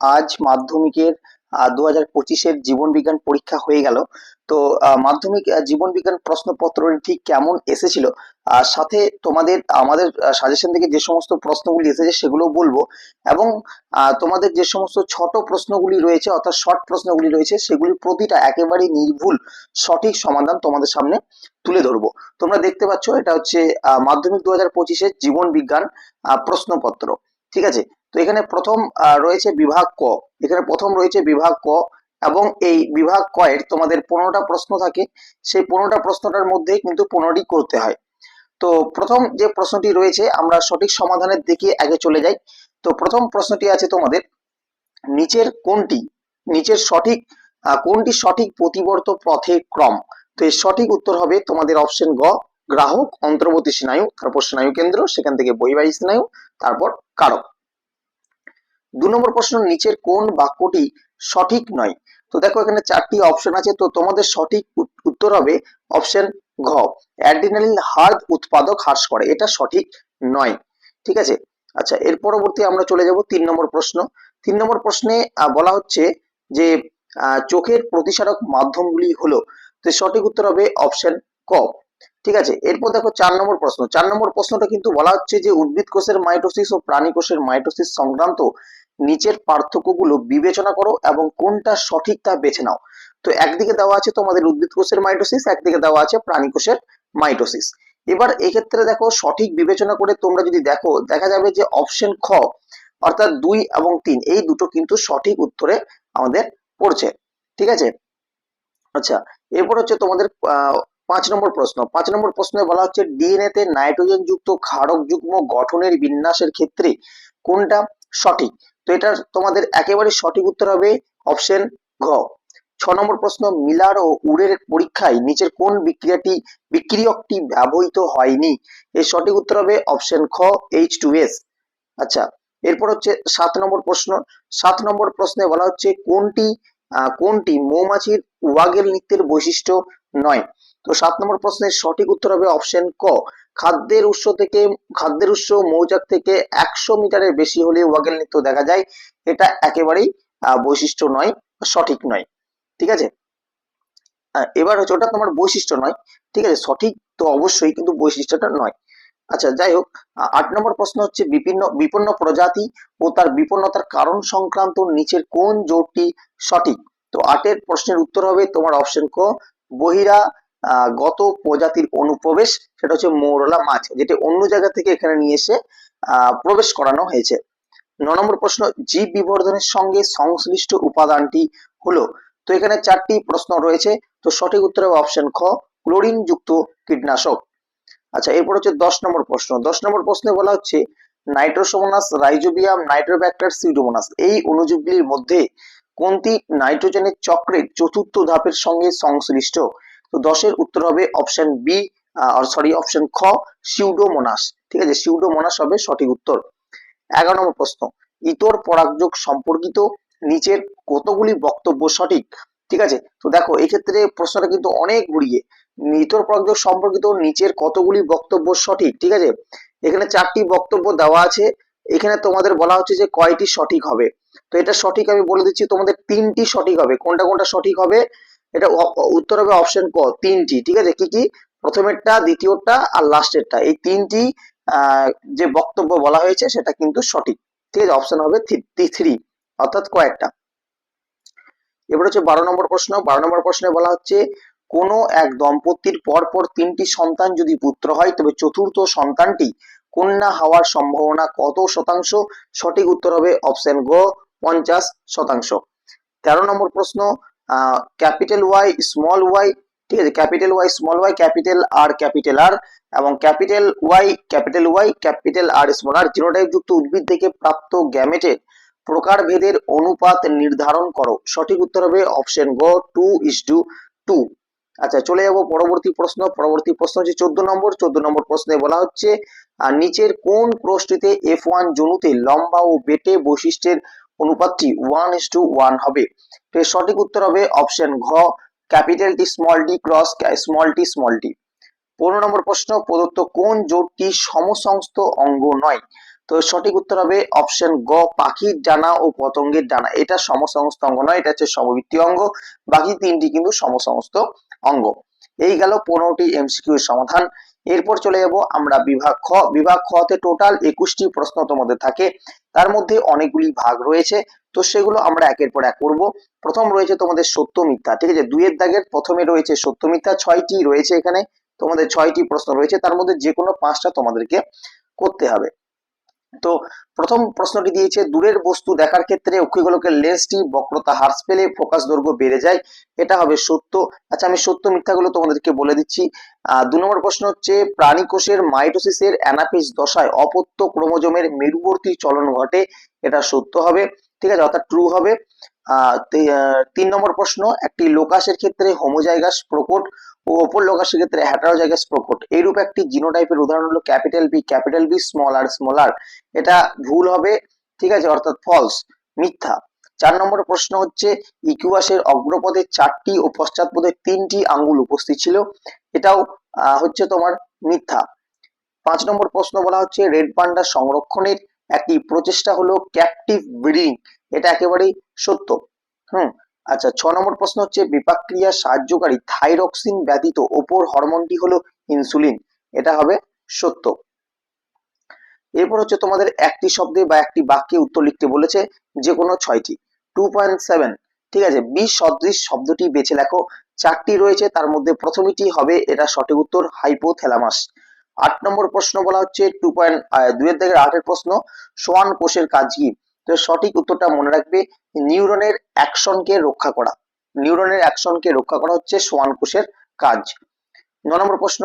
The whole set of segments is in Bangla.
আজ মাধ্যমিকের দু হাজার পঁচিশের জীবন বিজ্ঞান পরীক্ষা হয়ে গেল। তো মাধ্যমিক জীবন বিজ্ঞান প্রশ্নপত্রটি ঠিক কেমন এসেছিল? সাথে তোমাদের, আমাদের সাজেশন থেকে যে সমস্ত প্রশ্নগুলি এসেছে সেগুলো বলব। এবং তোমাদের যে সমস্ত ছোট প্রশ্নগুলি রয়েছে, অর্থাৎ শর্ট প্রশ্নগুলি রয়েছে, সেগুলি প্রতিটা একেবারে নির্ভুল, সঠিক সমাধান তোমাদের সামনে তুলে ধরবো। তোমরা দেখতে পাচ্ছ, এটা হচ্ছে মাধ্যমিক দু হাজার পঁচিশের জীবন বিজ্ঞান প্রশ্নপত্র। ঠিক আছে? তো এখানে প্রথম রয়েছে বিভাগ ক। এখানে প্রথম রয়েছে বিভাগ ক এবং এই বিভাগ ক এর তোমাদের পনেরোটা প্রশ্ন থাকে। সেই পনেরোটা প্রশ্নটার মধ্যে কিন্তু পনেরোটি করতে হয়। তো প্রথম যে প্রশ্নটি রয়েছে, আমরা সঠিক সমাধানের দিকে আগে চলে যাই। তো প্রথম প্রশ্নটি আছে তোমাদের, নিচের কোনটি, নিচের সঠিক কোনটি সঠিক প্রতিবর্ত পথে ক্রম? তো এর সঠিক উত্তর হবে তোমাদের অপশন গ, গ্রাহক, অন্তর্বর্তী স্নায়ু, তারপর স্নায়ু কেন্দ্র, সেখান থেকে বহিবাহী স্নায়ু, তারপর কারক। দু নম্বর প্রশ্ন, নিচের কোন বাক্যটি সঠিক নয়? তো দেখো, এখানে চারটি অপশন আছে। তো তোমাদের সঠিক উত্তর হবে অপশন ঘ। অ্যাড্রিনালিন হার্ট উৎপাদক হ্রাস করে। এটা সঠিক নয়। ঠিক আছে? আচ্ছা এর পরবর্তী আমরা চলে যাব তিন নম্বর প্রশ্ন। তিন নম্বর প্রশ্নে বলা হচ্ছে যে চোখের প্রতিসারক মাধ্যমগুলি হলো। তো সঠিক উত্তর হবে অপশন ক। ঠিক আছে? এরপর দেখো চার নম্বর প্রশ্ন। চার নম্বর প্রশ্নটা কিন্তু বলা হচ্ছে যে, উদ্ভিদ কোষের মাইটোসিস ও প্রাণী কোষের মাইটোসিস সংক্রান্ত নিচের পার্থক্যগুলো বিবেচনা করো এবং কোনটা সঠিক তা বেছে নাও। তো একদিকে দেওয়া আছে তোমাদের উদ্ভিদ কোষের মাইটোসিস, একদিকে দেওয়া আছে প্রাণী কোষের মাইটোসিস। এবার এক্ষেত্রে দেখো সঠিক বিবেচনা করে তোমরা যদি দেখো, দেখা যাবে যে অপশন খ অর্থাৎ দুই এবং তিন, এই দুটো কিন্তু সঠিক উত্তরে আমাদের পড়ছে। ঠিক আছে? আচ্ছা এরপর হচ্ছে তোমাদের পাঁচ নম্বর প্রশ্ন। পাঁচ নম্বর প্রশ্নে বলা হচ্ছে, ডিএনএ তে নাইট্রোজেন যুক্ত ক্ষারক যুগ্ম গঠনের বিন্যাসের ক্ষেত্রে কোনটা সঠিক। তো এটার তোমাদের একেবারে সঠিক উত্তর হবে অপশন ঘ ছ নম্বর প্রশ্ন, মিলার ও উড়ের পরীক্ষায় নিচের কোন বিক্রিয়াটি, বিক্রিয়কটি ব্যবহৃত হয়নি? এর সঠিক উত্তর হবে অপশন খ এইচ টু এস আচ্ছা এরপর হচ্ছে সাত নম্বর প্রশ্ন। সাত নম্বর প্রশ্নে বলা হচ্ছে কোনটি কোনটি মৌমাছির ওয়াগেল নৃত্যের বৈশিষ্ট্য নয়? তো সাত নম্বর প্রশ্নের সঠিক উত্তর হবে অপশন ক। খাদ্যের উৎস থেকে, খাদ্যের উৎস মৌচাক থেকে একশো মিটারের বেশি হলে ওয়াগেল নৃত্য দেখা যায়। এটা একেবারেই বৈশিষ্ট্য নয়, সঠিক নয়। ঠিক আছে? এবার হচ্ছে ওটা তোমার বৈশিষ্ট্য নয়। ঠিক আছে? সঠিক তো অবশ্যই, কিন্তু বৈশিষ্ট্যটা নয়। আচ্ছা যাই হোক আট নম্বর প্রশ্ন হচ্ছে বিপন্ন বিপন্ন প্রজাতি ও তার বিপন্নতার কারণ সংক্রান্ত নিচের কোন জোটটি সঠিক? তো আটের প্রশ্নের উত্তর হবে তোমার অপশন ক, বহিরা গত প্রজাতির অনুপ্রবেশ, সেটা হচ্ছে মৌরলা মাছ, যেটা অন্য জায়গা থেকে এখানে নিয়ে এসে প্রবেশ করানো হয়েছে। ন নম্বর প্রশ্ন, জীব বিবর্ধনের সঙ্গে সংশ্লিষ্ট উপাদানটি হলো? তো এখানে চারটি প্রশ্ন রয়েছে। তো সঠিক উত্তর হবে অপশন খ ক্লোরিন যুক্ত কীটনাশক। আচ্ছা এরপর হচ্ছে দশ নম্বর প্রশ্ন। দশ নম্বর প্রশ্নে বলা হচ্ছে, নাইট্রোসোমোনাস, রাইজোবিয়াম, নাইট্রোব্যাক্টার, সিউডোমোনাস, এই অণুজীবগুলির মধ্যে কোনটি নাইট্রোজেনের চক্রের চতুর্থ ধাপের সঙ্গে সংশ্লিষ্ট? তো দশের উত্তর হবে অপশন বি সরি অপশন খ সিউডোমোনাস ঠিক আছে সিউডোমোনাস হবে সঠিক উত্তর। এগারো নম্বর প্রশ্ন, ইতর পরাগযোগ সম্পর্কিত নিচের কতগুলি বক্তব্য সঠিক? ঠিক আছে, তো দেখো, এক্ষেত্রে প্রশ্নটা কিন্তু অনেক ঘুরিয়ে ইতর পরাগযোগ সম্পর্কিত নিচের কতগুলি বক্তব্য সঠিক? ঠিক আছে, এখানে চারটি বক্তব্য দেওয়া আছে। এখানে তোমাদের বলা হচ্ছে যে কয়টি সঠিক হবে। তো এটা সঠিক আমি বলে দিচ্ছি, তোমাদের তিনটি সঠিক হবে। কোনটা কোনটা সঠিক হবে? এটা উত্তর হবে অপশন ক, তিনটি, ঠিক আছে? কি কি? প্রথমেরটা দ্বিতীয়টা আর লাস্টেরটা এই তিনটি যে বক্তব্য বলা হয়েছে সেটা কিন্তু সঠিক। ঠিক আছে? অপশন হবে থ্রি অর্থাৎ কয়েকটা। এবার হচ্ছে বারো নম্বর প্রশ্ন। বারো নম্বর প্রশ্নে বলা হচ্ছে, কোনো এক দম্পতির পর পর তিনটি সন্তান যদি পুত্র হয়, তবে চতুর্থ সন্তানটি কন্যা হওয়ার সম্ভাবনা কত শতাংশ? সঠিক উত্তর হবে অপশন গ, পঞ্চাশ শতাংশ। তেরো নম্বর প্রশ্ন ক্যাপিটাল ওয়াই স্মল ওয়াই ঠিক আছে capital Y small Y capital R capital R এবং capital Y capital Y capital R small R genotype যুক্ত উদ্ভিদ থেকে প্রাপ্ত গ্যামেটের প্রকারভেদের অনুপাত নির্ধারণ করো। সঠিক উত্তর হবে অপশন গ টু ইস টু টু আচ্ছা চলে যাব পরবর্তী প্রশ্ন। পরবর্তী প্রশ্ন হচ্ছে চোদ্দ নম্বর। চোদ্দ নম্বর প্রশ্নে বলা হচ্ছে আর নিচের কোন ক্রোশটিতে এফ ওয়ান জনুতে লম্বা ও বেটে বৈশিষ্ট্যের অনুপাতটি ওয়ান ইস টু ওয়ান হবে। তো সঠিক উত্তর হবে অপশন ঘ capital T small T cross small T small T পনেরো নম্বর প্রশ্ন, প্রদত্ত কোন জোটটি সমসংস্থ অঙ্গ নয়? তো সঠিক উত্তর হবে অপশন গ, পাখির ডানা ও পতঙ্গের ডানা। এটা সমসমস্ত অঙ্গ নয়, এটা হচ্ছে সমবৃত্তীয় অঙ্গ। বাকি তিনটি কিন্তু সমসমস্ত অঙ্গ। এই গেল পনেরোটি এমসিকিউ এর সমাধান। এরপর চলে যাব আমরা বিভাগ খ। বিভাগ খ তে টোটাল একুশটি প্রশ্ন তোমাদের থাকে। তার মধ্যে অনেকগুলি ভাগ রয়েছে। তো সেগুলো আমরা একের পর এক করব। প্রথম রয়েছে তোমাদের সত্য মিথ্যা। ঠিক আছে? দুইয়ের দাগের প্রথমে রয়েছে সত্য মিথ্যা। ছয়টি রয়েছে এখানে। তোমাদের ছয়টি প্রশ্ন রয়েছে। তার মধ্যে যে কোনো পাঁচটা তোমাদেরকে করতে হবে। তো প্রথম প্রশ্নটি দিয়েছে দূরের বস্তু দেখার ক্ষেত্রে অক্ষিগোলকের লেন্সটি বক্রতা হ্রাস পেলে ফোকাস দৈর্ঘ্য বেড়ে যায়। এটা হবে সত্য। আচ্ছা আমি সত্য মিথ্যাগুলো তোমাদেরকে বলে দিচ্ছি। দু নম্বর প্রশ্ন হচ্ছে প্রাণী কোষের মাইটোসিসের অ্যানাফিস দশায় অপত্য ক্রোমোজোমের মেরুবর্তী চলন ঘটে। এটা সত্য হবে ঠিক আছে অর্থাৎ ট্রু হবে। আহ, তিন নম্বর প্রশ্ন একটি লোকাসের ক্ষেত্রে হোমোজাইগাস প্রকট ও অপর লোকাসের ক্ষেত্রে হ্যাটারোজাইগাস প্রকট এইরূপ একটি জিনোটাইপের উদাহরণ হলো capital B capital B small R small R এটা ভুল হবে, ঠিক আছে? অর্থাৎ ফলস মিথ্যা। চার নম্বর প্রশ্ন হচ্ছে, ইকুয়াসের অগ্রপদে চারটি ও পশ্চাৎপদে তিনটি আঙ্গুল উপস্থিত ছিল। এটাও হচ্ছে তোমার মিথ্যা। পাঁচ নম্বর প্রশ্ন বলা হচ্ছে, রেড পান্ডা সংরক্ষণের একটি প্রচেষ্টা হলো ক্যাপটিভ ব্রিডিং এটা একেবারেই সত্য। হুম আচ্ছা ছ নম্বর প্রশ্ন হচ্ছে বিপাক ক্রিয়া সাহায্যকারী থাইরক্সিন ব্যতীত ওপর হরমোনটি হলো ইনসুলিন। এটা হবে সত্য। এরপর হচ্ছে তোমাদের একটি শব্দে বা একটি বাক্যে উত্তর লিখতে বলেছে যে কোনো ছয়টি। টু পয়েন্ট সেভেন, ঠিক আছে? বিশ সদৃশ শব্দটি বেছে লেখো। চারটি রয়েছে, তার মধ্যে প্রথমটি হবে এটা সঠিক উত্তর, হাইপোথ্যালামাস। আট নম্বর প্রশ্ন বলা হচ্ছে, টু পয়েন্ট দুয়ের থেকে আটের প্রশ্ন, সোয়ান কোষের কাজ কি? তো সঠিক উত্তরটা মনে রাখবে, নিউরনের অ্যাকশনকে রক্ষা করা। নিউরনের অ্যাকশনকে রক্ষা করা হচ্ছে সোয়ান কোষের কাজ। ন নম্বর প্রশ্ন,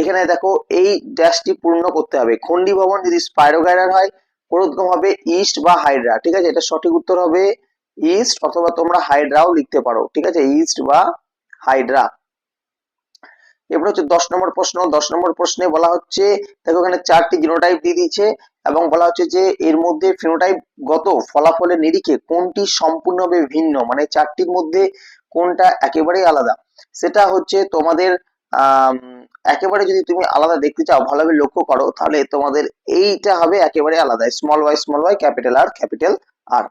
এখানে দেখো এই ড্যাশটি পূর্ণ করতে হবে। খন্ডি ভবন যদি স্পাইরোগাইরার হয়, পুরোদম হবে ইস্ট বা হাইড্রা ঠিক আছে? এটা সঠিক উত্তর হবে ইস্ট অথবা তোমরা হাইড্রাও লিখতে পারো, ঠিক আছে? ইস্ট বা হাইড্রা এরপর হচ্ছে দশ নম্বর প্রশ্ন দশ নম্বর প্রশ্নে বলা হচ্ছে দেখো এখানে চারটি জিনোটাইপ দিয়ে দিয়েছে এবং বলা হচ্ছে যে এর মধ্যে ফিনোটাইপ গত ফলাফলের নিরিখে কোনটি সম্পূর্ণভাবে ভিন্ন? মানে চারটির মধ্যে কোনটা একেবারেই আলাদা? সেটা হচ্ছে তোমাদের আম, একেবারে যদি তুমি আলাদা দেখতে চাও ভালোভাবে লক্ষ্য করো তাহলে তোমাদের এইটা হবে একেবারে আলাদা small Y small Y capital R capital R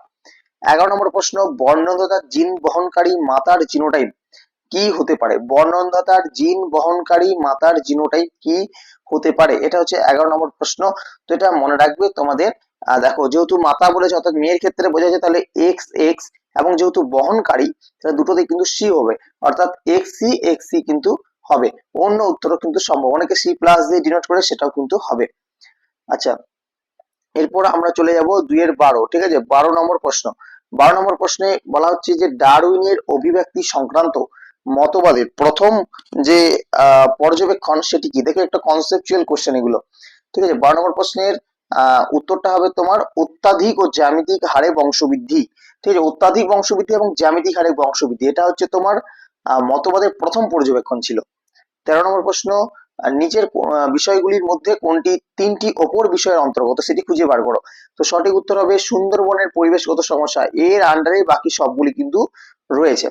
এগারো নম্বর প্রশ্ন বর্ণদাতার জিন বহনকারী মাতার জিনোটাইপ কি হতে পারে? বর্ণদাতার জিন বহনকারী মাতার জিনোটাইপ কি হতে পারে? এটা হচ্ছে এগারো নম্বর প্রশ্ন। তো এটা মনে রাখবে তোমাদের দেখো যেহেতু মাতা বলেছে অর্থাৎ মেয়ের ক্ষেত্রে বোঝা যায় তাহলে এক্স এক্স এবং যেহেতু বহনকারী, তাহলে দুটোতে কিন্তু সি হবে। অর্থাৎ এক্স সি এক্স সি কিন্তু হবে। অন্য উত্তরও কিন্তু সম্ভব। অনেকে সি প্লাস দিয়ে ডিনোট করে সেটাও কিন্তু হবে। আচ্ছা এরপর আমরা চলে যাব দুইয়ের বারো, ঠিক আছে? বারো নম্বর প্রশ্ন। বারো নম্বর প্রশ্নে বলা হচ্ছে যে ডারউইনের অভিব্যক্তি সংক্রান্ত মতবাদের। প্রথম যে পর্যবেক্ষণ সেটি কি? দেখে একটা কনসেপচুয়াল কোশ্চেন এগুলো। ঠিক আছে? বারো নম্বর প্রশ্নের উত্তরটা হবে তোমার অত্যাধিক ও জ্যামিতিক হারে বংশবৃদ্ধি। ঠিক আছে? অত্যাধিক বংশবৃদ্ধি এবং জ্যামিতিক হারে বংশবৃদ্ধি। এটা হচ্ছে তোমার মতবাদের প্রথম পর্যবেক্ষণ ছিল। তেরো নম্বর প্রশ্ন নিচের বিষয়গুলির মধ্যে কোনটি তিনটি অপর বিষয়ের অন্তর্গত সেটি খুঁজে বার করো। তো সঠিক উত্তর হবে সুন্দরবনের পরিবেশগত সমস্যা। এর আন্ডারে বাকি সবগুলি কিন্তু রয়েছে।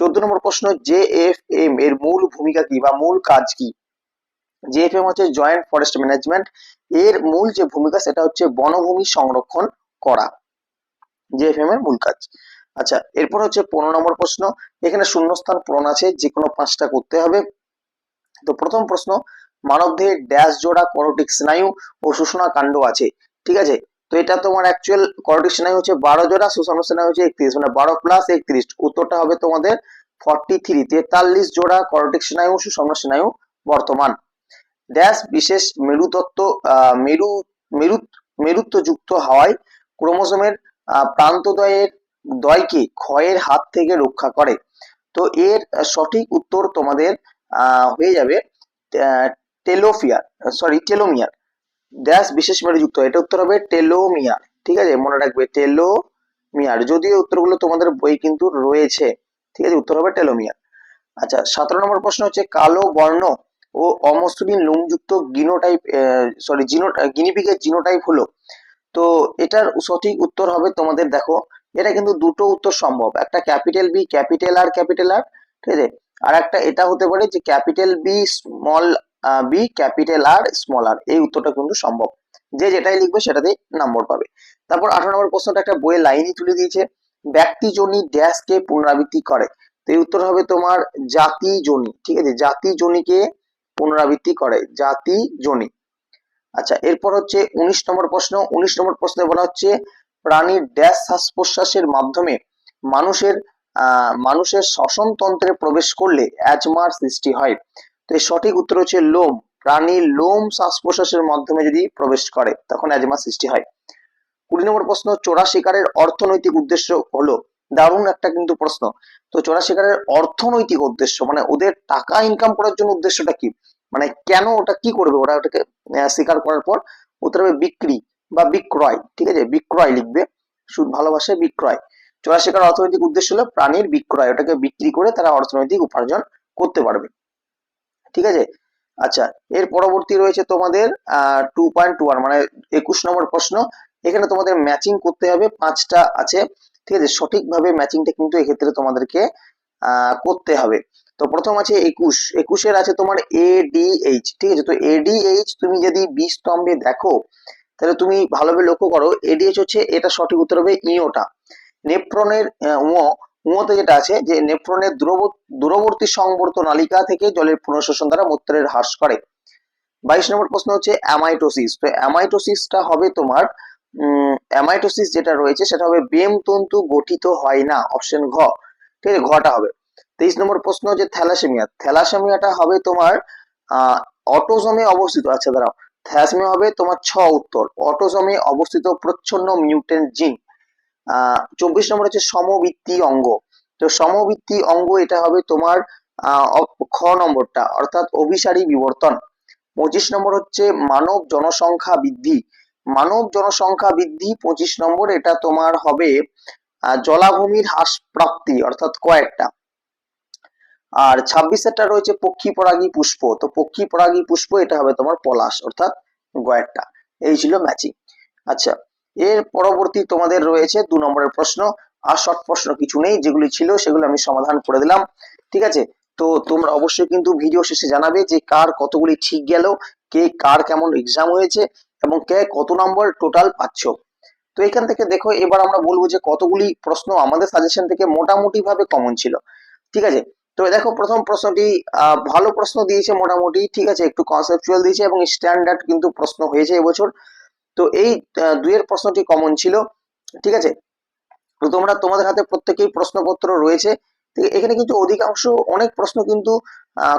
চোদ্দ নম্বর প্রশ্ন, জে এফ এম এর মূল ভূমিকা কি বা মূল কাজ কি? জেএফএম হচ্ছে জয়েন্ট ফরেস্ট ম্যানেজমেন্ট এর মূল যে ভূমিকা সেটা হচ্ছে বনভূমি সংরক্ষণ করা। জেএফএম এর মূল কাজ। আচ্ছা এরপর হচ্ছে পনেরো নম্বর প্রশ্ন, এখানে শূন্যস্থান পূরণ আছে যে কোনো পাঁচটা করতে হবে। তো প্রথম প্রশ্ন মানবদেহে ড্যাশ জোড়া করোটিক স্নায়ু ও শোষণা কাণ্ড আছে। ঠিক আছে তো এটা তোমার অ্যাকচুয়াল করোটিক হচ্ছে বারো জোড়া শোষণ স্নায়ু হচ্ছে একত্রিশ মানে বারো প্লাস একত্রিশ। উত্তরটা হবে তোমাদের ফর্টি থ্রি তেতাল্লিশ জোড়া করোটিক স্নায়ু সুষম স্নায়ু বর্তমান। ড্যাশ বিশেষ মেরুতত্ত্ব মেরু মেরু মেরুত্বযুক্ত হওয়ায় ক্রোমোজোমের প্রান্তদ্বয়ের দয়কে ক্ষয়ের হাত থেকে রক্ষা করে। তো এর সঠিক উত্তর তোমাদের হয়ে যাবে টেলোফিয়ার সরি টেলোমিয়ার ড্যাশ বিশেষ মেরুযুক্ত এটা উত্তর হবে টেলোমিয়ার। ঠিক আছে? মনে রাখবে টেলোমিয়ার। যদিও উত্তরগুলো তোমাদের বই কিন্তু রয়েছে। ঠিক আছে? উত্তর হবে টেলোমিয়ার। আচ্ছা সতেরো নম্বর প্রশ্ন হচ্ছে, কালো বর্ণ ও অমসৃণ লোমযুক্ত গিনোটাইপ সরি জিনো গিনিপিগের জিনোটাইপ হলো। তো এটার সঠিক উত্তর হবে তোমাদের, দেখো, এটা কিন্তু দুটো উত্তর সম্ভব। একটা capital B capital R capital R ঠিক আছে? আর একটা এটা হতে পারে যে capital B small B capital R small R এই উত্তরটা কিন্তু সম্ভব। যে যেটাই লিখবে সেটাতেই নম্বর পাবে। তারপর আঠারো নম্বর প্রশ্নটা একটা বইয়ের লাইনই তুলে দিয়েছে ব্যক্তিজনী ড্যাশকে পুনরাবৃত্তি করে। তো এই উত্তর হবে তোমার জাতি জনি, ঠিক আছে? জাতি জনিকে পুনরাবৃত্তি করে, জাতি জনি। আচ্ছা এরপর হচ্ছে উনিশ নম্বর প্রশ্ন। উনিশ নম্বর প্রশ্নে বলা হচ্ছে প্রাণীর ড্যাশ শ্বাস প্রশ্বাসের মাধ্যমে মানুষের আহ মানুষের শ্বসন তন্ত্রে প্রবেশ করলে অ্যাজমার সৃষ্টি হয়। তো এর সঠিক উত্তর হচ্ছে লোম। প্রাণীর লোম শ্বাস প্রশ্বাসের মাধ্যমে যদি প্রবেশ করে, তখন অ্যাজমা সৃষ্টি হয়। কুড়ি নম্বর প্রশ্ন, চোরা শিকারের অর্থনৈতিক উদ্দেশ্য হলো? দারুণ একটা কিন্তু প্রশ্ন। তো চোরা শিকারের অর্থনৈতিক উদ্দেশ্য মানে ওদের টাকা ইনকাম করার জন্য উদ্দেশ্যটা কি? মানে কেন ওটা কি করবে? ওরা ওটাকে শিকার করার পর উত্তর হবে বিক্রি বা বিক্রয়, ঠিক আছে? বিক্রয় লিখবে। সুদ ভালোবাসে বিক্রয়। চোরা শিকার অর্থনৈতিক উদ্দেশ্য হলো প্রাণীর বিক্রয়, ওটাকে বিক্রি করে তারা অর্থনৈতিক উপার্জন করতে পারবে। ঠিক আছে? আচ্ছা এর পরবর্তী রয়েছে তোমাদের টু পয়েন্ট টু মানে একুশ নম্বর প্রশ্ন। এখানে তোমাদের ম্যাচিং করতে হবে, পাঁচটা আছে, ঠিক আছে? সঠিকভাবে ম্যাচিংটা কিন্তু এক্ষেত্রে তোমাদেরকে করতে হবে। তো প্রথম আছে একুশ। একুশের আছে তোমার এডিএইচ ঠিক আছে? তো এডিএইচ তুমি যদি বি স্তম্ভে দেখো, তাহলে তুমি ভালোভাবে লক্ষ্য করো এডিএইচ হচ্ছে, এটা সঠিক উত্তর হবে ইওটা। নেফ্রনের উঁ উঁতে যেটা আছে যে নেফ্রনের দূরবর্তী সংবর্ত নালিকা থেকে জলের পুনঃশোষণ দ্বারা মূত্রের হ্রাস করে। বাইশ নম্বর প্রশ্ন হচ্ছে অ্যামাইটোসিস। তো অ্যামাইটোসিসটা হবে তোমার অ্যামাইটোসিস যেটা রয়েছে সেটা হবে বেম তন্তু গঠিত হয় না, অপশন ঘ। ঠিক আছে, ঘটা হবে। তেইশ নম্বর প্রশ্ন যে থ্যালাসেমিয়া। থ্যালাসেমিয়াটা হবে তোমার অটোজমে অবস্থিত। আচ্ছা দাঁড়াও। থ্যালাসেমিয়া হবে তোমার ছ উত্তর। অটোজমে অবস্থিত প্রচ্ছন্ন মিউটেন্ট জিন। চব্বিশ নম্বর হচ্ছে সমবৃত্তি অঙ্গ। তো সমবৃত্তি অঙ্গ এটা হবে তোমার খ নম্বরটা, অর্থাৎ অভিসারী বিবর্তন। পঁচিশ নম্বর হচ্ছে মানব জনসংখ্যা বৃদ্ধি। মানব জনসংখ্যা বৃদ্ধি পঁচিশ নম্বর এটা তোমার হবে জলাভূমির হ্রাস প্রাপ্তি, অর্থাৎ কয়েকটা আর ছাব্বিশেরটা রয়েছে পক্ষী পরাগী পুষ্প। তো পক্ষী পরাগী পুষ্প এটা হবে তোমার পলাশ, অর্থাৎ গয়েরটা এই ছিল ম্যাচিং। আচ্ছা এর পরবর্তী তোমাদের রয়েছে দু নম্বরের প্রশ্ন। আর শর্ট প্রশ্ন কিছু নেই, যেগুলি ছিল সেগুলো আমি সমাধান করে দিলাম। ঠিক আছে? তো তোমরা অবশ্যই কিন্তু ভিডিও শেষে জানাবে যে কার কতগুলি ঠিক গেল, কে কার কেমন এক্সাম হয়েছে, এবং কে কত নম্বর টোটাল পাচ্ছ। তো এখান থেকে দেখো, এবার আমরা বলব যে কতগুলি প্রশ্ন আমাদের সাজেশন থেকে মোটামুটি ভাবে কমন ছিল। ঠিক আছে? তো দেখো, প্রথম প্রশ্নটি ভালো প্রশ্ন দিয়েছে মোটামুটি। ঠিক আছে? একটু কনসেপচুয়াল দিয়েছে এবং স্ট্যান্ডার্ড কিন্তু প্রশ্ন হয়েছে এবছর। তো এই দুইয়ের প্রশ্নটি কমন ছিল ঠিক আছে তো তোমরা তোমাদের হাতে প্রত্যেকেই প্রশ্নপত্র রয়েছে এখানে কিন্তু অধিকাংশ অনেক প্রশ্ন কিন্তু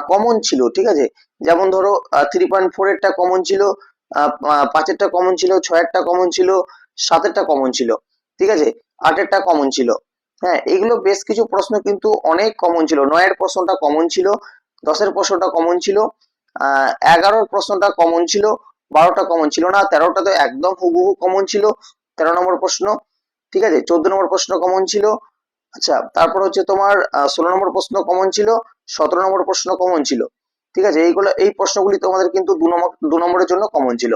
কমন ছিল ঠিক আছে যেমন ধরো থ্রি পয়েন্ট ফোর এরটা কমন ছিল পাঁচেরটা কমন ছিল ছয়েরটা কমন ছিল সাতেরটা কমন ছিল ঠিক আছে আটেরটা কমন ছিল হ্যাঁ এগুলো বেশ কিছু প্রশ্ন কিন্তু অনেক কমন ছিল নয়ের প্রশ্নটা কমন ছিল দশের প্রশ্নটা কমন ছিল আহ এগারোর প্রশ্নটা কমন ছিল বারোটা কমন ছিল না, তেরোটা তো একদম হুবহু কমন ছিল, তেরো নম্বর প্রশ্ন, ঠিক আছে? চোদ্দ নম্বর প্রশ্ন কমন ছিল আচ্ছা তারপর হচ্ছে তোমার ষোলো নম্বর প্রশ্ন কমন ছিল, সতেরো নম্বর প্রশ্ন কমন ছিল, ঠিক আছে? এইগুলো, এই প্রশ্নগুলি তোমাদের কিন্তু দু নম্বর, দু নম্বরের জন্য কমন ছিল।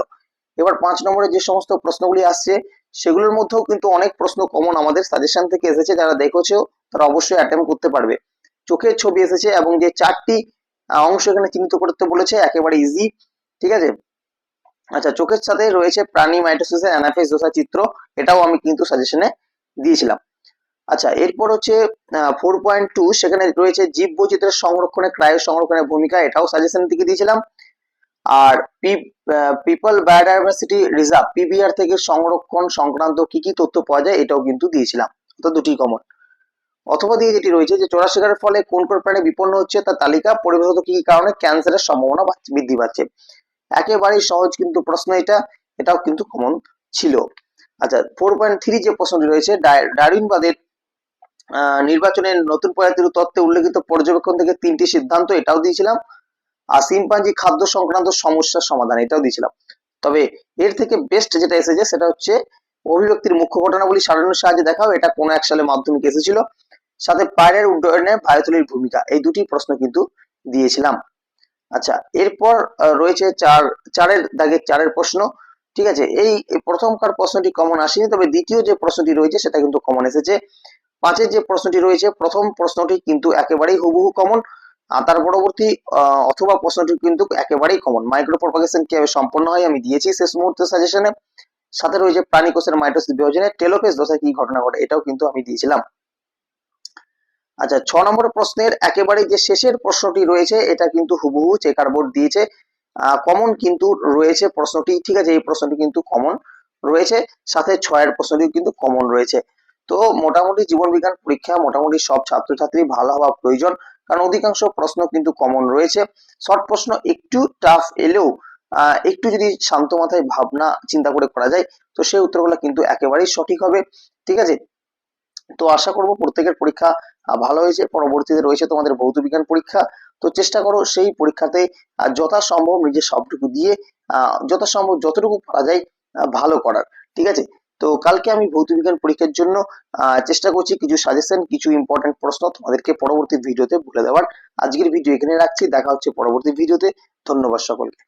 এবার পাঁচ নম্বরে যে সমস্ত প্রশ্নগুলি আসছে, সেগুলোর মধ্যেও কিন্তু অনেক প্রশ্ন কমন আমাদের সাজেশন থেকে এসেছে, যারা দেখেছ, তারা অবশ্যই অ্যাটেম্প করতে পারবে। চোখের ছবি এসেছে এবং যে চারটি অংশ এখানে চিহ্নিত করতে বলেছে, একেবারে ইজি ঠিক আছে? আচ্ছা চোখের সাথে রয়েছে প্রাণী মাইটোসিসের অ্যানাফেস দশা চিত্র, এটাও আমি কিন্তু সাজেশনে দিয়েছিলাম। আচ্ছা এরপর হচ্ছে ফোর পয়েন্ট টু সেখানে রয়েছে জীব বৈচিত্র্যের সংরক্ষণে ক্রায় সংরক্ষণের ভূমিকা, এটাও সাজেশন থেকে দিয়েছিলাম। আর পিপল বায়োডাইভার্সিটি রিজার্ভ পিবিআর থেকে সংরক্ষণ সংক্রান্ত কি কি তথ্য পাওয়া যায়, এটাও কিন্তু দিয়েছিলাম। তো দুটি কমন অথবা দিয়ে যেটি রয়েছে যে চোরা শিকারের ফলে কোন কোন প্রাণী বিপন্ন হচ্ছে, তার তালিকা, পরিবেশগত কি কি কারণে ক্যান্সারের সম্ভাবনা বৃদ্ধি পাচ্ছে। একেবারেই সহজ কিন্তু প্রশ্ন এটা, এটাও কিন্তু কমন ছিল। আচ্ছা ফোর পয়েন্ট থ্রি যে প্রশ্নটি রয়েছে ডারউইনবাদের নির্বাচনের নতুন প্রজাতির তত্ত্বে উল্লেখিত পর্যবেক্ষণ থেকে তিনটি সিদ্ধান্ত এটাও দিয়েছিলাম। আর সিম্পাঞ্জি খাদ্য সংক্রান্ত সমস্যার সমাধান এটাও দিয়েছিলাম। তবে এর থেকে বেস্ট যেটা এসেছে সেটা হচ্ছে অভিব্যক্তির মুখ্য ঘটনাবলী সাজানোর সাহায্যে দেখাও, এটা কোন এক সালে মাধ্যমিক এসেছিল। সাথে পায়রের উড্ডয়নে বায়ুথলির ভূমিকা, এই দুটি প্রশ্ন কিন্তু দিয়েছিলাম। আচ্ছা এরপর রয়েছে চার, চারের দাগের চারের প্রশ্ন। ঠিক আছে, এই প্রথমকার প্রশ্নটি কমন আসেনি, তবে দ্বিতীয় যে প্রশ্নটি রয়েছে সেটা কিন্তু কমন এসেছে। পাঁচের যে প্রশ্নটি রয়েছে, প্রথম প্রশ্নটি কিন্তু একেবারেই হুবহু কমন আর তার পরবর্তী অথবা প্রশ্নটি কিন্তু একেবারেই কমন মাইক্রো প্রপাগেশন কীভাবে সম্পন্ন হয়, আমি দিয়েছি শেষ মুহূর্তে সাজেশনে সাথে রয়েছে প্রাণী কোষের মাইটোসিস বিভাজনে টেলোফেজ দশায় কি ঘটনা ঘটে, এটাও কিন্তু আমি দিয়েছিলাম। আচ্ছা ছ নম্বর প্রশ্নের একেবারে যে শেষের প্রশ্নটি রয়েছে, এটা কিন্তু হুবহু চেকার বোর্ড দিয়েছে। কমন কিন্তু রয়েছে প্রশ্নটি, ঠিক আছে, এই প্রশ্নটি কিন্তু কমন রয়েছে, সাথে ছয়ের প্রশ্নটি কিন্তু কমন রয়েছে। তো মোটামুটি জীবন বিজ্ঞান পরীক্ষা, মোটামুটি সব ছাত্রছাত্রী ভালো হওয়া প্রয়োজন, কারণ অধিকাংশ প্রশ্ন কিন্তু কমন রয়েছে। শর্ট প্রশ্ন, একটু টাফ এলেও একটু যদি শান্ত মাথায় ভাবনা, চিন্তা করে করা যায়, তো সেই উত্তরগুলো কিন্তু একেবারেই সঠিক হবে, ঠিক আছে? তো আশা করব প্রত্যেকের পরীক্ষা ভালো হয়েছে। পরবর্তীতে রয়েছে তোমাদের ভৌত বিজ্ঞান পরীক্ষা। তো চেষ্টা করো সেই পরীক্ষাতে যথাসম্ভব নিজের সবটুকু দিয়ে যথাসম্ভব যতটুকু পারা যায় ভালো করার। ঠিক আছে? তো কালকে আমি ভৌত বিজ্ঞান পরীক্ষার জন্য চেষ্টা করছি কিছু সাজেশন কিছু ইম্পর্টেন্ট প্রশ্ন তোমাদেরকে পরবর্তী ভিডিওতে বলে দেওয়ার। আজকের ভিডিও এখানে রাখছি। দেখা হচ্ছে পরবর্তী ভিডিওতে। ধন্যবাদ সকলকে।